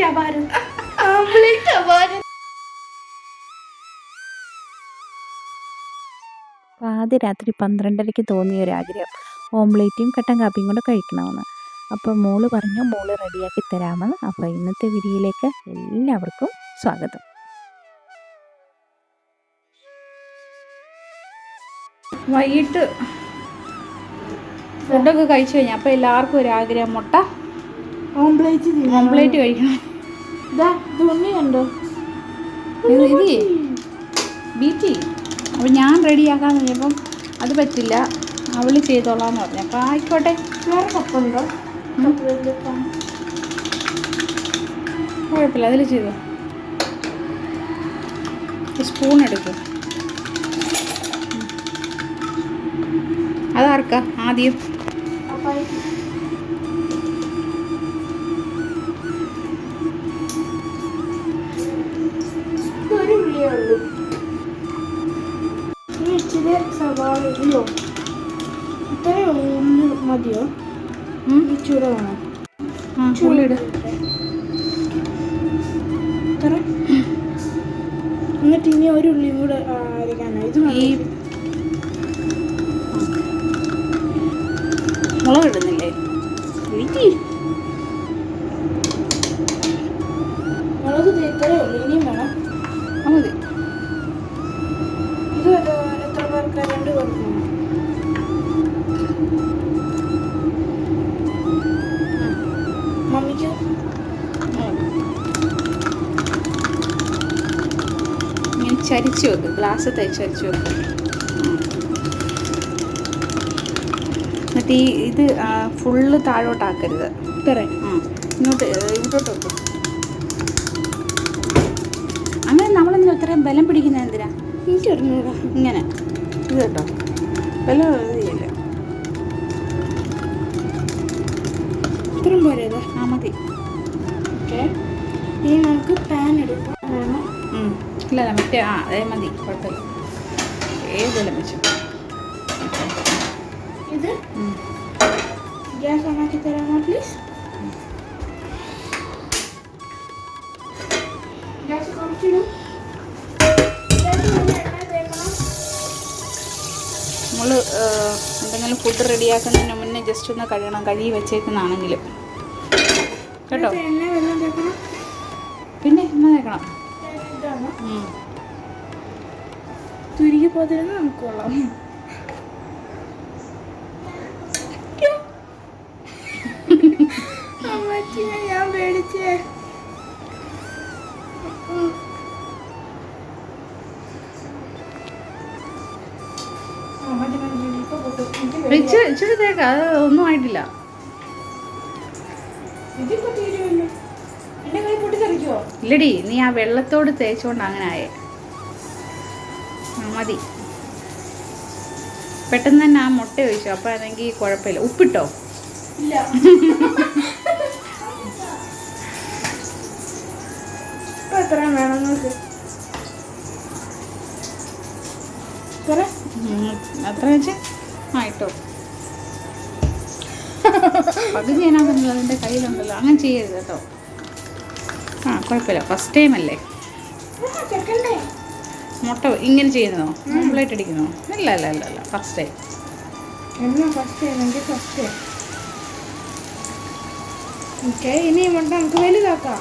Omelette അപാരം ആംബ്ലേറ്റ് അപാരം പാതിരാത്രി പന്ത്രണ്ടരയ്ക്ക് തോന്നിയ ഒരു ആഗ്രഹം. ഓംലേറ്റും കട്ടൻ കാപ്പിയും കൂടെ കഴിക്കണമെന്ന്. അപ്പോൾ മോൾ പറഞ്ഞു മോൾ റെഡിയാക്കി തരാമെന്ന്. അപ്പോൾ ഇന്നത്തെ വിരിയിലേക്ക് എല്ലാവർക്കും സ്വാഗതം. വൈകിട്ട് ഫുഡൊക്കെ കഴിച്ചു കഴിഞ്ഞാൽ അപ്പോൾ എല്ലാവർക്കും ഒരു ആഗ്രഹം മുട്ട. ഓംപ്ലേറ്റ് ഓംപ്ലേറ്റ് കഴിക്കണം. കണ്ടോ? ഇത് ബീറ്റി അപ്പോൾ ഞാൻ റെഡിയാക്കാന്ന് പറഞ്ഞപ്പം അത് പറ്റില്ല. അവൾ ചെയ്തോളാന്ന് പറഞ്ഞു. അപ്പോൾ ആയിക്കോട്ടെ. വേറെ കപ്പുണ്ടോ. കുഴപ്പമില്ല. അതിൽ ചെയ്തോ. സ്പൂൺ എടുക്കും. അതാർക്കാ? ആദ്യം. ഉള്ളൂ ഇനി ഇച്ചിരി സവാള ഇല്ലോ. ഇത്രയും ഉള്ളി മതിയോ? ഇച്ചിരി വേണം? ഉള്ളിട് ഇത്ര. എന്നിട്ട് ഇനി ഒരു ഉള്ളിയും കൂടെ അരയ്ക്കാനാണ് ഇത് ഈ ഇങ്ങനെ വെക്കും. ഗ്ലാസ് തയ്ച്ച് ചരിച്ച് വെക്ക്. എന്നിട്ട് ഈ ഇത് ഫുള്ള് താഴോട്ടാക്കരുത് ഇത്ര. ഇങ്ങോട്ട് ഇങ്ങോട്ട് വെക്കും. അങ്ങനെ നമ്മളെന്തിനാ ഇത്രയും ബലം പിടിക്കുന്നത് എന്തിനാ? ഇങ്ങനെ. ഇത് കേട്ടോ. ബലം ചെയ്യില്ല. ഇത്രയും പോരെ ആ മതി. ഓക്കെ. ഇനി നമുക്ക് പാൻ എടുക്കാം. ഇല്ല മറ്റേ ആ അതേ മതി കുഴപ്പമില്ല. ഏതെല്ലാം വെച്ചു? ഇത്? ഗ്യാസ് ഓണാക്കി തരാമോ പ്ലീസ്? ഗ്യാസ് കുറച്ചിടും. നമ്മൾ എന്തെങ്കിലും ഫുഡ് റെഡിയാക്കുന്നതിന് മുന്നേ ജസ്റ്റ് ഒന്ന് കഴുകണം കഴുകി വെച്ചേക്കുന്നതാണെങ്കിലും. കേട്ടോ? പിന്നെ എന്നാ തേക്കണം. തുരുകി പോതിരുന്ന് നമുക്ക് കൊള്ളാം. അമ്മച്ചിനെ ഞാൻ പേടിച്ചേ. ഇച്ചിരി ഇച്ചിരി തേക്ക അത് ഒന്നും ആയിട്ടില്ല. ഇതിപ്പോ ഇല്ലടി നീ ആ വെള്ളത്തോട് തേച്ചോണ്ട് അങ്ങനെ ആയേ. മതി. പെട്ടെന്ന് തന്നെ ആ മുട്ട ഒഴിച്ചു അപ്പോൾ അതെങ്കിൽ കുഴപ്പമില്ല. ഉപ്പിട്ടോ? ഇല്ല. എത്രയും വേണം നോക്ക്. അത്ര വെച്ച്? ആയിട്ടോ പകുതി അതിനകത്തുണ്ടല്ലോ അതിന്റെ കയ്യിലുണ്ടല്ലോ. അങ്ങനെ ചെയ്യരുത് കേട്ടോ. ആ കുഴപ്പമില്ല. ഫസ്റ്റ് ടൈം അല്ലേ? മുട്ട ഇങ്ങനെ ചെയ്യുന്നോ ഓംപ്ലേറ്റ് അടിക്കുന്നോ ഇല്ല അല്ല അല്ല അല്ല ഫസ്റ്റ് ടൈം ഇനി മുട്ട നമുക്ക് വലുതാക്കാം.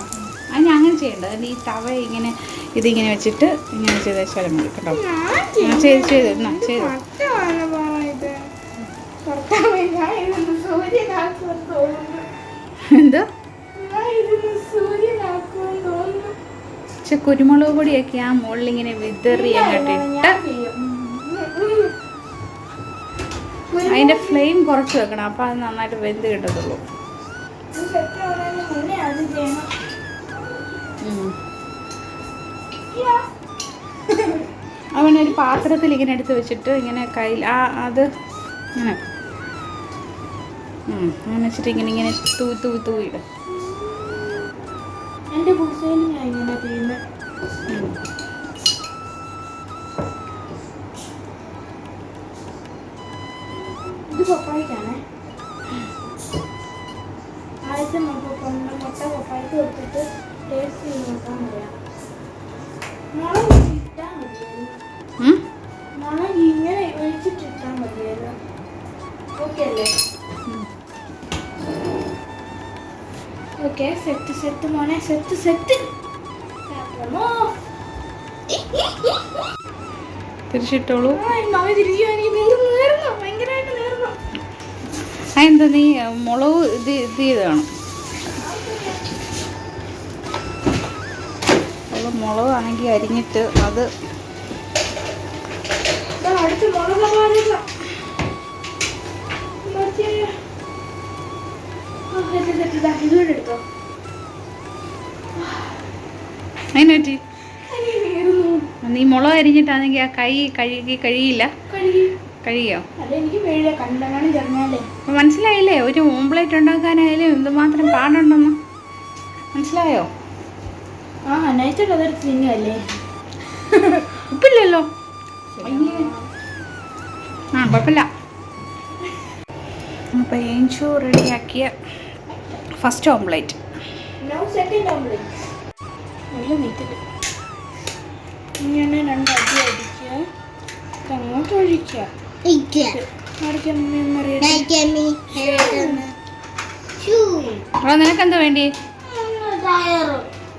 അതിന് അങ്ങനെ ചെയ്യണ്ട. അതിന് ഈ തവ ഇങ്ങനെ ഇതിങ്ങനെ വെച്ചിട്ട് ഇങ്ങനെ ചെയ്ത ശലം മതി കേട്ടോ. ചെയ്ത് ചെയ്ത് എന്നാ എന്താ? പക്ഷെ കുരുമുളക് പൊടിയൊക്കെ ആ മുകളിൽ ഇങ്ങനെ വിതറി അങ്ങോട്ട് ഇട്ട്. ഫ്ലെയിം കുറച്ച് വെക്കണം അപ്പോൾ അത് നന്നായിട്ട് വെന്ത് കിട്ടത്തുള്ളൂ. അവനെ ഒരു പാത്രത്തിൽ ഇങ്ങനെ എടുത്ത് വെച്ചിട്ട് ഇങ്ങനെ കയ്യിൽ ആ അത് ഇങ്ങനെ. അങ്ങനെ വെച്ചിട്ട് ഇങ്ങനെ ഇങ്ങനെ തൂ തൂ തൂ തൂവിയിടും എന്റെ ബുസയിൽ ഞാൻ ഇങ്ങനെ ചെയ്യുന്നത് ഇത് പപ്പായ്ക്കാണേ. ആദ്യത്തെ നമുക്ക് കൊണ്ട് മുട്ട പപ്പായ്ക്ക് കൊടുത്തിട്ട് ടേസ്റ്റ് ചെയ്ത് നോക്കാൻ പറയാം. മുളക് ഇട്ടാൽ മതിയായിരുന്നു? മുളക് ഇങ്ങനെ ഒഴിച്ചിട്ടിട്ടാൽ മതിയായിരുന്നു. ഓക്കെ അല്ലേ? ഓക്കെ സെറ്റ് സെറ്റ് മോനെ സെറ്റ് സെറ്റ്. തിരിച്ചിട്ടോളൂ. മഴ തിരിച്ചു എനിക്ക് നീർന്നു നീർന്നു? ഭയങ്കരമായിട്ട് നീർന്നു? അതെന്താ നീ മുളക് ഇത് ഇത് ചെയ്താണ് മുളക് ആണെങ്കിൽ അരിഞ്ഞിട്ട് അത് അടുത്ത് മുളക് എടുത്തോ? നീറുന്നു നീ മുളക് അരിഞ്ഞിട്ടാണെങ്കിൽ ആ കൈ കഴുകി കഴിയില്ല. കഴിയോ? മനസ്സിലായില്ലേ? ഒരു ഓംപ്ലേറ്റ് ഉണ്ടാക്കാനായാലും എന്തുമാത്രം പാടുണ്ടെന്ന് മനസ്സിലായോ? ആ തിന്നല്ലേ ഉപ്പില്ലല്ലോ. ആ കുഴപ്പമില്ല. അപ്പം ഏഞ്ചു റെഡിയാക്കിയ ഫസ്റ്റ് ഓംലെറ്റ്. ഓംപ്ലേറ്റ് നല്ല നീറ്റിൽ. ഇങ്ങനെ രണ്ട് അടി അടിക്കുക. ഇത് അങ്ങോട്ട് ഒഴിക്കുക. ആർക്കെന്നറിയാം അപ്പോൾ നിനക്കെന്താ വേണ്ടി?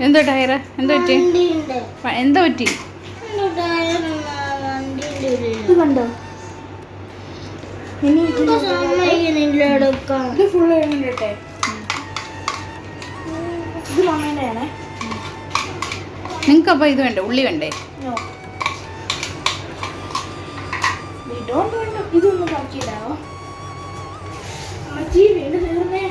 എന്തോ ടയർ എന്തോ പറ്റി? എന്തോ പറ്റി? കണ്ടോ? ഇനി ഫുള്ള് കഴിഞ്ഞിട്ടെ ഇത് അപ്പൊ ഇത് വേണ്ടേ? ഉള്ളി വേണ്ടേ. ഇതൊന്ന് അമ്മച്ചി തീർന്നേ.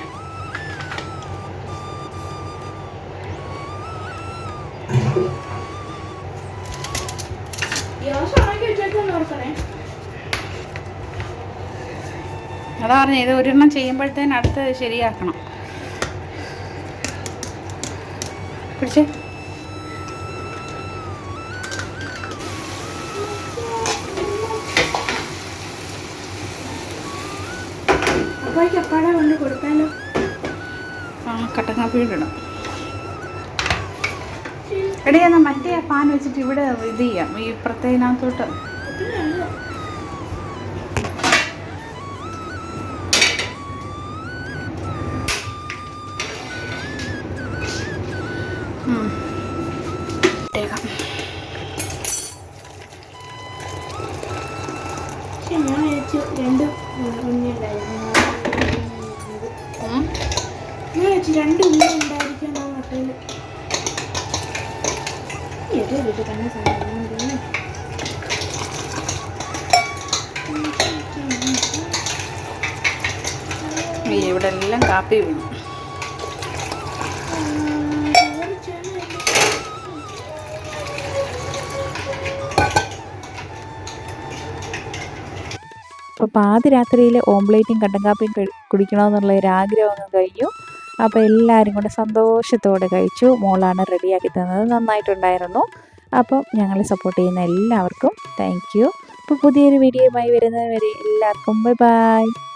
അതാ പറഞ്ഞ ഇത് ഒരെണ്ണം ചെയ്യുമ്പോഴത്തേന് അടുത്ത് ശരിയാക്കണം. പിടിച്ചേ. അപ്പോഴേക്ക് അപ്പാടെ കൊണ്ട് കൊടുക്കാനോ ആ കട്ടൻ കാപ്പി ഇടണം. എടീ എന്നാൽ മറ്റേ പാൻ വെച്ചിട്ട് ഇവിടെ ഇത് ചെയ്യാം. ഈ പ്രത്യേകത്തിനകത്തോട്ട് പക്ഷെ ഞാൻ വിചാരിച്ചു രണ്ട് ഉണ്ണി ഉണ്ടായിരുന്നു. ഞാൻ രണ്ട് ഉണ്ണി ഉണ്ടായിരിക്കും ആ മുട്ടയിൽ ഏതോ വീട്ടിൽ തന്നെ സാധനം ഉണ്ടെന്ന്. ഈ ഇവിടെ എല്ലാം കാപ്പി വീണു അപ്പോൾ പാതിരാത്രിയിൽ ഓംപ്ലേറ്റും കട്ടൻ കാപ്പിയും കുടിക്കണമെന്നുള്ള ഒരു ആഗ്രഹം അങ്ങ് കഴിഞ്ഞു. അപ്പോൾ എല്ലാവരും കൂടെ സന്തോഷത്തോടെ കഴിച്ചു. മോളാണ് റെഡിയാക്കി തന്നത്. നന്നായിട്ടുണ്ടായിരുന്നു. അപ്പം ഞങ്ങളെ സപ്പോർട്ട് ചെയ്യുന്ന എല്ലാവർക്കും താങ്ക് യു അപ്പോൾ പുതിയൊരു വീഡിയോയുമായി വരുന്നത് വരെ എല്ലാവർക്കും ബൈ ബൈ